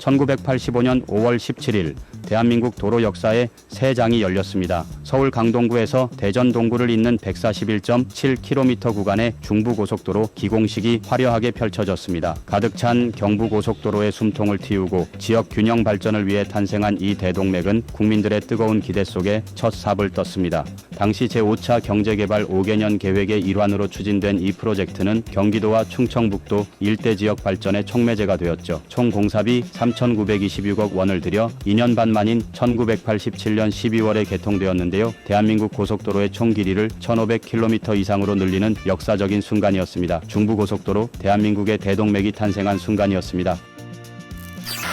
1985년 5월 17일 대한민국 도로 역사에 새 장이 열렸습니다. 서울 강동구에서 대전 동구를 잇는 141.7km 구간의 중부고속도로 기공식이 화려하게 펼쳐졌습니다. 가득 찬 경부고속도로의 숨통을 틔우고 지역 균형 발전을 위해 탄생한 이 대동맥은 국민들의 뜨거운 기대 속에 첫 삽을 떴습니다. 당시 제5차 경제개발 5개년 계획의 일환으로 추진된 이 프로젝트는 경기도와 충청북도 일대 지역 발전의 촉매제가 되었죠. 총 공사비 3,926억 원을 들여 2년 반 만인 1987년 12월에 개통되었는데요. 대한민국 고속도로의 총 길이를 1,500km 이상으로 늘리는 역사적인 순간이었습니다. 중부고속도로 대한민국의 대동맥이 탄생한 순간이었습니다.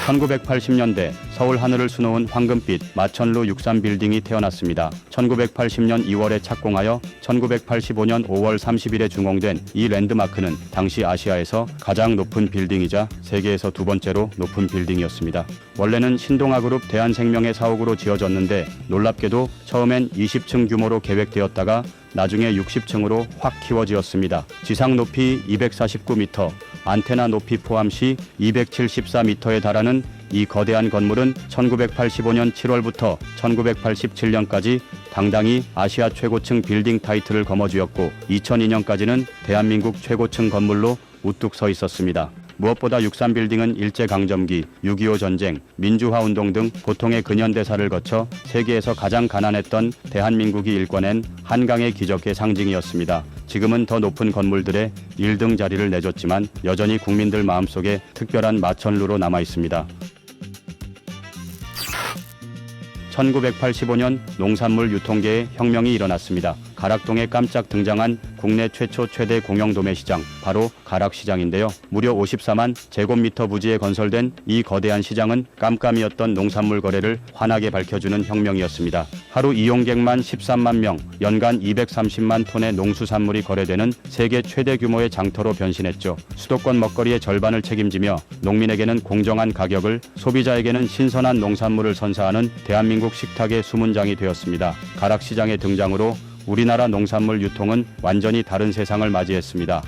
1980년대 서울 하늘을 수놓은 황금빛 마천루 63 빌딩이 태어났습니다. 1980년 2월에 착공하여 1985년 5월 30일에 준공된 이 랜드마크는 당시 아시아에서 가장 높은 빌딩이자 세계에서 두 번째로 높은 빌딩이었습니다. 원래는 신동아그룹 대한생명의 사옥으로 지어졌는데 놀랍게도 처음엔 20층 규모로 계획되었다가 나중에 60층으로 확 키워지었습니다. 지상 높이 249m, 안테나 높이 포함 시 274m에 달하는 이 거대한 건물은 1985년 7월부터 1987년까지 당당히 아시아 최고층 빌딩 타이틀을 거머쥐었고 2002년까지는 대한민국 최고층 건물로 우뚝 서 있었습니다. 무엇보다 63빌딩은 일제강점기, 6.25 전쟁, 민주화 운동 등 보통의 근현대사를 거쳐 세계에서 가장 가난했던 대한민국이 일궈낸 한강의 기적의 상징이었습니다. 지금은 더 높은 건물들의 1등 자리를 내줬지만 여전히 국민들 마음속에 특별한 마천루로 남아 있습니다. 1985년 농산물 유통계에 혁명이 일어났습니다. 가락동에 깜짝 등장한 국내 최초 최대 공영 도매 시장, 바로 가락시장인데요. 무려 54만 제곱미터 부지에 건설된 이 거대한 시장은 깜깜이었던 농산물 거래를 환하게 밝혀주는 혁명이었습니다. 하루 이용객만 13만 명, 연간 230만 톤의 농수산물이 거래되는 세계 최대 규모의 장터로 변신했죠. 수도권 먹거리의 절반을 책임지며 농민에게는 공정한 가격을, 소비자에게는 신선한 농산물을 선사하는 대한민국 식탁의 수문장이 되었습니다. 가락시장의 등장으로 우리나라 농산물 유통은 완전히 다른 세상을 맞이했습니다.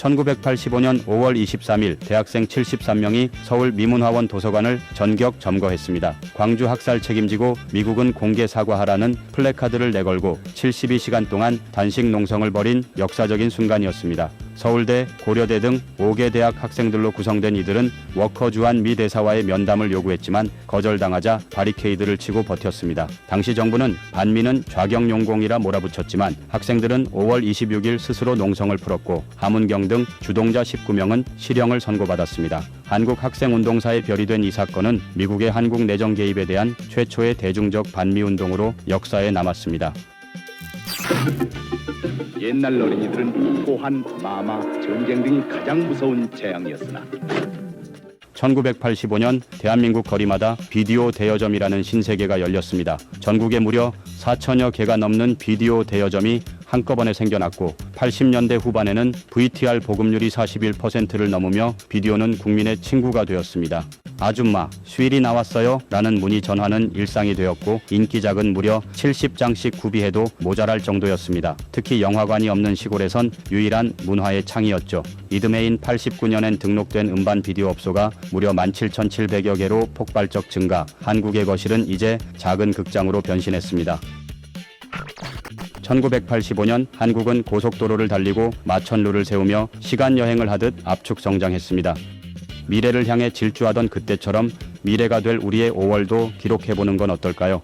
1985년 5월 23일 대학생 73명이 서울 미문화원 도서관을 전격 점거했습니다. 광주 학살 책임지고 미국은 공개 사과하라는 플래카드를 내걸고 72시간 동안 단식 농성을 벌인 역사적인 순간이었습니다. 서울대, 고려대 등 5개 대학 학생들로 구성된 이들은 워커 주한 미 대사와의 면담을 요구했지만 거절당하자 바리케이드를 치고 버텼습니다. 당시 정부는 반미는 좌경용공이라 몰아붙였지만 학생들은 5월 26일 스스로 농성을 풀었고 함은경 등 주동자 19명은 실형을 선고받았습니다. 한국 학생운동사의 별이 된 이 사건은 미국의 한국 내정 개입에 대한 최초의 대중적 반미 운동으로 역사에 남았습니다. 옛날 어린이들은 호환, 마마, 전쟁 등이 가장 무서운 재앙이었으나 1985년 대한민국 거리마다 비디오 대여점이라는 신세계가 열렸습니다. 전국에 무려 4천여 개가 넘는 비디오 대여점이 한꺼번에 생겨났고 80년대 후반에는 VTR 보급률이 41%를 넘으며 비디오는 국민의 친구가 되었습니다. 아줌마, 슈일이 나왔어요? 라는 문의 전화는 일상이 되었고 인기작은 무려 70장씩 구비해도 모자랄 정도였습니다. 특히 영화관이 없는 시골에선 유일한 문화의 창이었죠. 이듬해인 89년엔 등록된 음반 비디오 업소가 무려 17,700여 개로 폭발적 증가, 한국의 거실은 이제 작은 극장으로 변신했습니다. 1985년 한국은 고속도로를 달리고 마천루를 세우며 시간 여행을 하듯 압축 성장했습니다. 미래를 향해 질주하던 그때처럼 미래가 될 우리의 5월도 기록해보는 건 어떨까요?